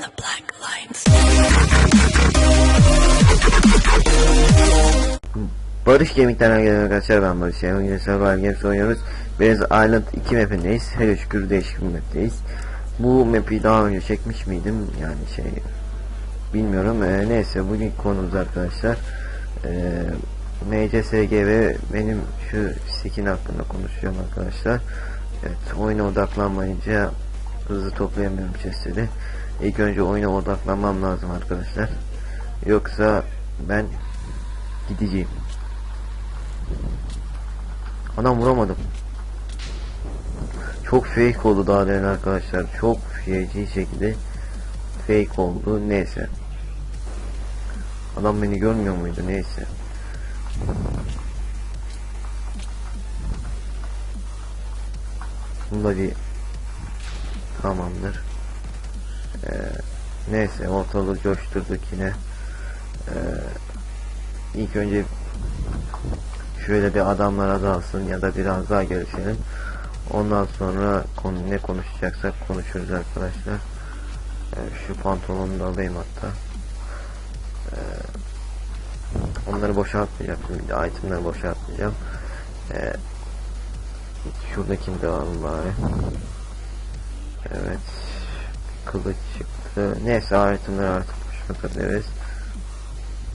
the black lines. Barış Gemik'ten herkese arkadaşlar ben Barış Yayın. Yine Survival Games oynuyoruz. Biz Island 2 mapindeyiz. Hele şükür değişik bir mapteyiz. Bu map'i daha önce çekmiş miydim? Yani şey bilmiyorum. Ee, neyse bugün konumuz arkadaşlar. Ee, MCSG ve benim şu skin hakkında konuşuyorum arkadaşlar. Evet oyuna odaklanmayınca hızlı toplayamıyorum chestleri. İlk önce oyuna odaklanmam lazım arkadaşlar. Yoksa ben gideceğim. Anam vuramadım. Çok fake oldu daha demin arkadaşlar. Çok feci şekilde fake oldu. Neyse. Adam beni görmüyor muydu? Neyse. Bunda bir tamamdır. Ee, neyse ortalığı coşturduk yine. Ee, ilk önce şöyle bir adamlara dalsın ya da biraz daha görüşelim. Ondan sonra konu ne konuşacaksak konuşuruz arkadaşlar. Ee, şu pantolonu da alayım hatta. Ee, onları boşaltmayacaktım. Bir de itemleri boşaltmayacağım. Ee, şuradakini de alalım bari. Evet. Kılıç çıktı. Neyse itemleri artık boşaltabiliriz.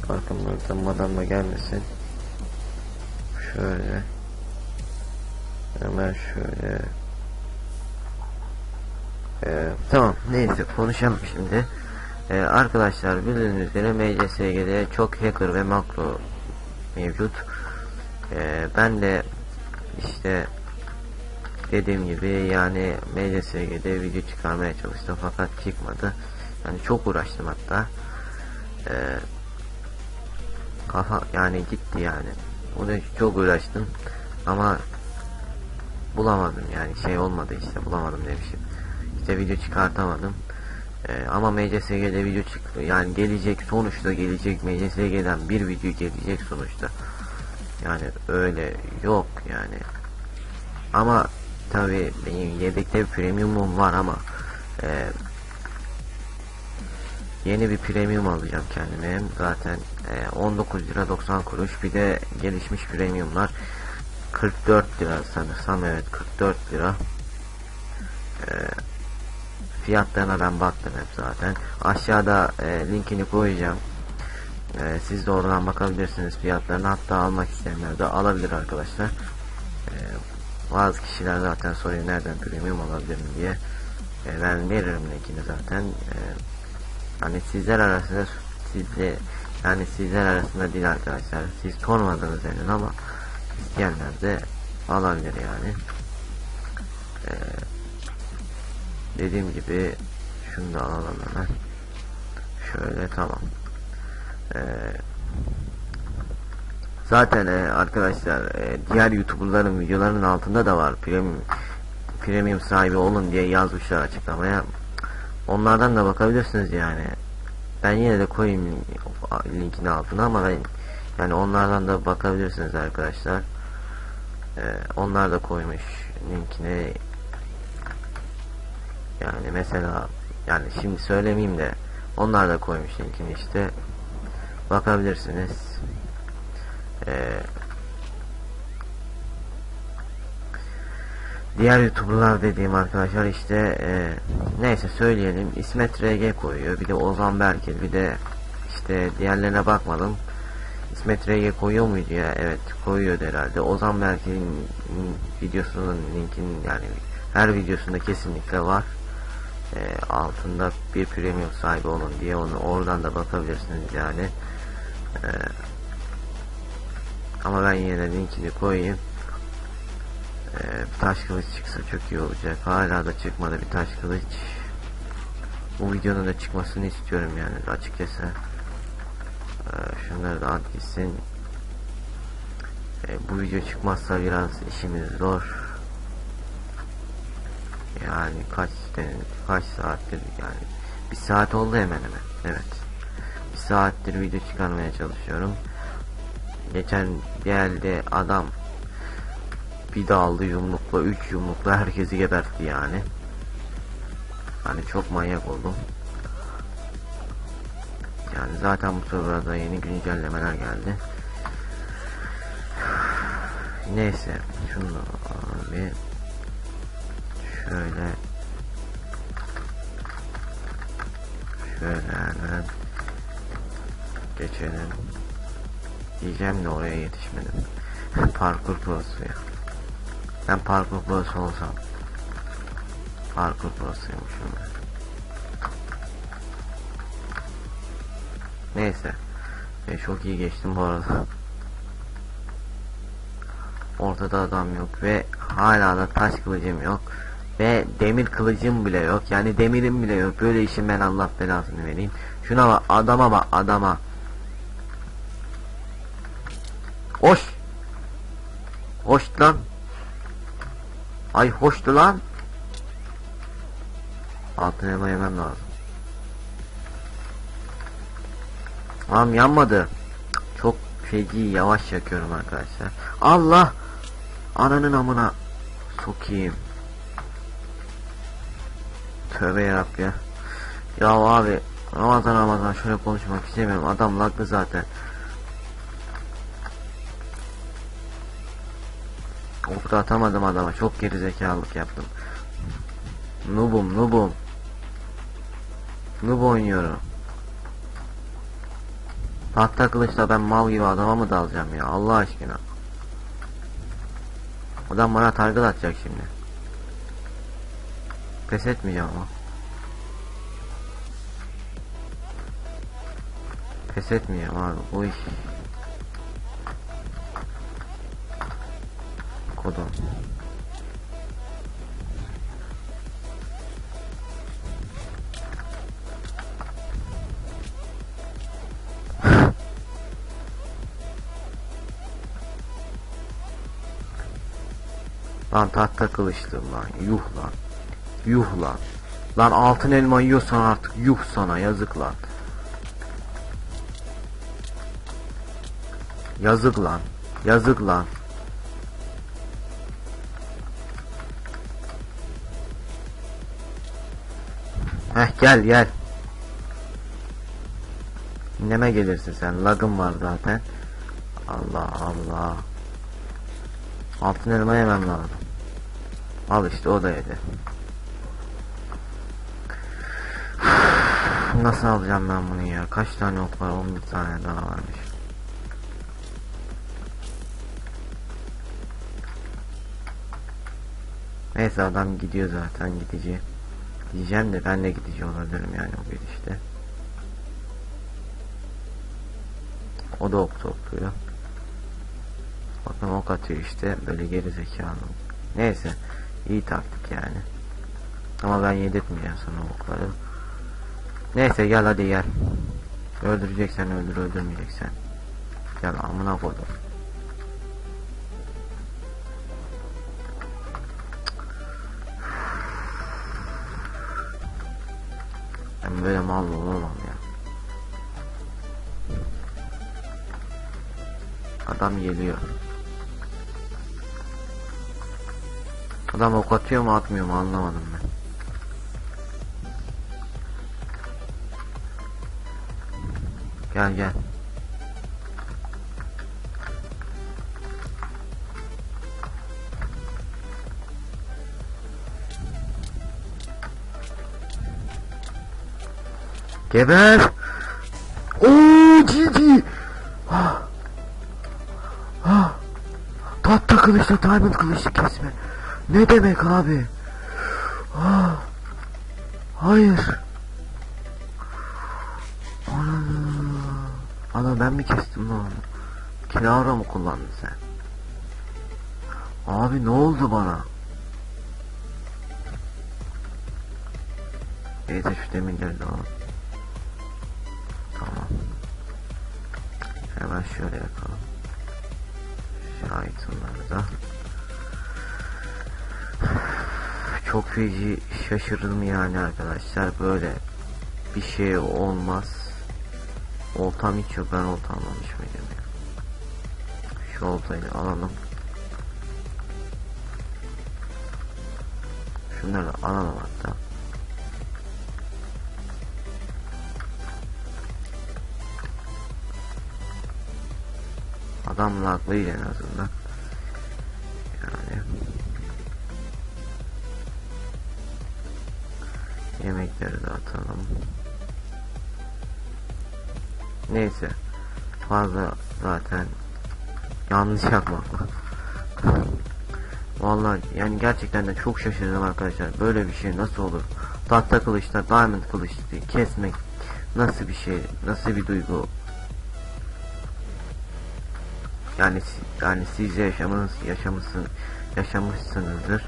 Arkamdan madam da gelmesin. Şöyle. Hemen şöyle. Ee, tamam neyse konuşalım şimdi. Ee, arkadaşlar bildiğiniz üzere MCSG'de çok hacker ve makro mevcut. Ee, ben de işte dediğim gibi yani MCSG'de video çıkarmaya çalıştım fakat çıkmadı. Yani çok uğraştım hatta. Ee, kafa yani gitti yani. Onu çok uğraştım ama bulamadım yani şey olmadı işte bulamadım demişim. İşte video çıkartamadım. Ee, ama MCSG'de video çıktı. Yani gelecek sonuçta gelecek MCSG'den bir video gelecek sonuçta. Yani öyle yok yani. Ama tabi benim yedekte premiumum var ama e, yeni bir premium alacağım kendime. Zaten e, 19 lira 90 kuruş bir de gelişmiş premiumlar 44 lira sanırsam evet 44 lira. E, fiyatlarına ben baktım hep zaten. Aşağıda e, linkini koyacağım. E, siz de oradan bakabilirsiniz fiyatlarını hatta almak isteyenler de alabilir arkadaşlar. E, bazı kişiler zaten soruyor nereden premium alabilirim diye. E, ben veririm linkini zaten. E, hani sizler arasında sizle yani sizler arasında değil arkadaşlar. Siz sormadınız elin ama isteyenler de alabilir yani. Ee, dediğim gibi şunu da alalım hemen. Şöyle tamam. Ee, zaten e, arkadaşlar e, diğer youtuberların videolarının altında da var premium premium sahibi olun diye yazmışlar açıklamaya. Onlardan da bakabilirsiniz yani. Ben yine de koyayım linkini altına ama ben yani onlardan da bakabilirsiniz arkadaşlar. Ee, onlar da koymuş linkini. Yani mesela yani şimdi söylemeyeyim de onlar da koymuş linkini işte. Bakabilirsiniz. Ee, diğer youtuberlar dediğim arkadaşlar işte e, neyse söyleyelim. İsmet RG koyuyor bir de Ozan Berkel bir de işte diğerlerine bakmadım. İsmet RG koyuyor muydu ya? Evet koyuyordu herhalde. Ozan Berkel'in videosunun linkinin yani her videosunda kesinlikle var. E, altında bir premium sahibi olun diye onu oradan da bakabilirsiniz yani. E, ama ben yine de linkini koyayım ee, bir taş kılıç çıksa çok iyi olacak. Hala da çıkmadı bir taş kılıç. Bu videonun da çıkmasını istiyorum yani açıkçası. Ee, şunları da at gitsin. Ee, bu video çıkmazsa biraz işimiz zor. Yani kaç kaç saattir yani bir saat oldu hemen hemen. Evet. Bir saattir video çıkarmaya çalışıyorum. Geçen geldi adam bir daldı yumrukla 3 yumrukla herkesi gebertti yani. Hani çok manyak oldum. yani. Zaten bu sırada yeni güncellemeler geldi. Neyse şunu abi şöyle şöyle hemen geçelim. Diyeceğim de oraya yetişmedim. parkur prosu ya. Ben parkur prosu olsam. Parkur prosuymuşum ben. Neyse. E, çok iyi geçtim bu arada. Ortada adam yok ve hala da taş kılıcım yok. Ve demir kılıcım bile yok. Yani demirim bile yok. Böyle işin ben Allah belasını vereyim. Şuna bak adama bak adama. Hoş. Hoş lan. Ay hoştu lan. Altın elma yemem lazım. Tamam yanmadı. Çok feci yavaş yakıyorum arkadaşlar. Allah! Ananın amına sokayım. Tövbe yarabbi ya. Ya abi Ramazan Ramazan şöyle konuşmak istemiyorum. Adam laglı zaten. Okta atamadım adama. Çok gerizekalılık yaptım. Nubum nubum. Nub oynuyorum. Tahta kılıçla ben mal gibi adama mı dalacağım ya Allah aşkına. Adam bana target atacak şimdi. Pes etmeyeceğim ama. Pes etmeyeceğim abi bu iş. Kodum. Lan tahta kılıçlı lan yuh lan. Yuh lan. Lan altın elma yiyorsan artık yuh sana yazık lan. Yazık lan. Yazık lan. Heh gel gel. Neme gelirsin sen. Lagım var zaten. Allah Allah. Altın elma yemem lazım. Al işte o da yedi. Nasıl alacağım ben bunu ya? Kaç tane ok var? 11 tane daha varmış. Neyse adam gidiyor zaten gidici. Diyeceğim de ben de gidici olabilirim yani o gidişte. O da ok topluyor. Bakın ok atıyor işte böyle geri zekalı. Neyse iyi taktik yani. Ama ben yedirtmeyeceğim sana okları. Neyse gel hadi gel. Öldüreceksen öldür öldürmeyeceksen. Gel amına koydum. Ben böyle mal olamam ya. Adam geliyor. Adam ok atıyor mu atmıyor mu anlamadım ben. Gel gel. Geber. Oo GG. Ah. Ah. Tahta kılıçla diamond kılıçlı kesme. Ne demek abi? Ah. Hayır. Ana ben mi kestim lan onu? Kilavra mı kullandın sen? Abi ne oldu bana? Neyse şu demirleri de alalım. Şöyle yapalım. Şu itemları da. Çok feci şaşırdım yani arkadaşlar böyle bir şey olmaz. Oltam hiç yok ben olta almamış mıydım ya. Şu oltayı alalım. Şunları alalım hatta. Adam laglıydı en azından. Yani. Yemekleri de atalım. Neyse. Fazla zaten yanlış yapmakla. Vallahi yani gerçekten de çok şaşırdım arkadaşlar. Böyle bir şey nasıl olur? Tahta kılıçta diamond kılıç kesmek nasıl bir şey? Nasıl bir duygu? Yani yani siz yaşamınız yaşamışsın yaşamışsınızdır.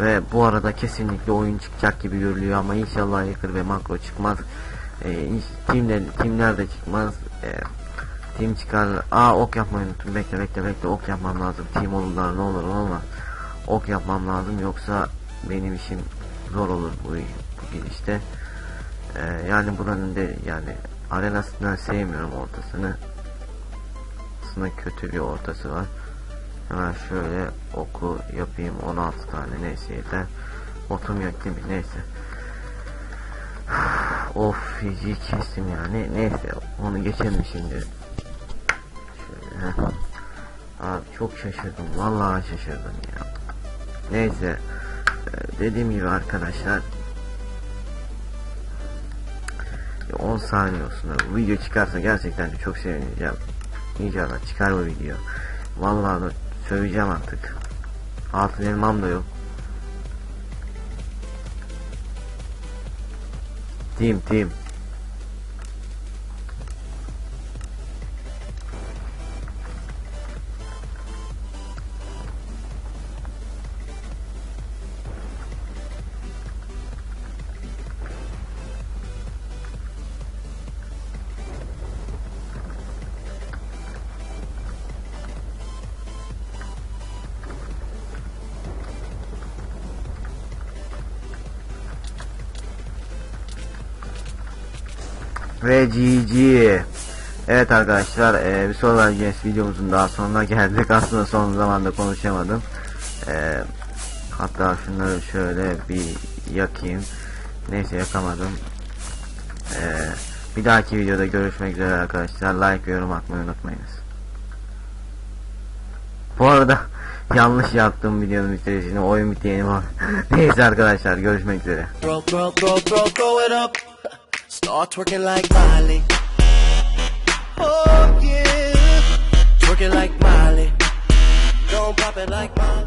Ve bu arada kesinlikle oyun çıkacak gibi görülüyor ama inşallah hacker ve makro çıkmaz. Ee, inş- timler timler de çıkmaz. Ee, Team çıkar. Aa ok yapmayı unuttum. Bekle bekle bekle ok yapmam lazım. Team olurlar ne olur olmaz. Ok yapmam lazım yoksa benim işim zor olur bu, bu gidişte. Ee, yani buranın de yani arenasından sevmiyorum ortasını. Aslında kötü bir ortası var. Hemen şöyle oku yapayım 16 tane neyse yeter. Otum yok mi? Neyse. of feci kestim yani. Neyse onu geçelim şimdi. Şöyle. Abi çok şaşırdım. Vallahi şaşırdım ya. Neyse. Ee, dediğim gibi arkadaşlar 10 saniye olsun video çıkarsa gerçekten çok sevineceğim. İnşallah çıkar bu video. Vallahi da söyleyeceğim artık. Altın elmam da yok. Team team. Ve GG. Evet arkadaşlar e, bir Survival Games videomuzun daha sonuna geldik. Aslında son zamanda konuşamadım. E, hatta şunları şöyle bir yakayım. Neyse yakamadım. E, bir dahaki videoda görüşmek üzere arkadaşlar. Like yorum atmayı unutmayınız. Bu arada yanlış yaptım videonun bitirisini. Oyun biteyeni var. Neyse arkadaşlar görüşmek üzere. Start twerking like Miley. Oh yeah, twerking like Miley. Don't pop it like Miley.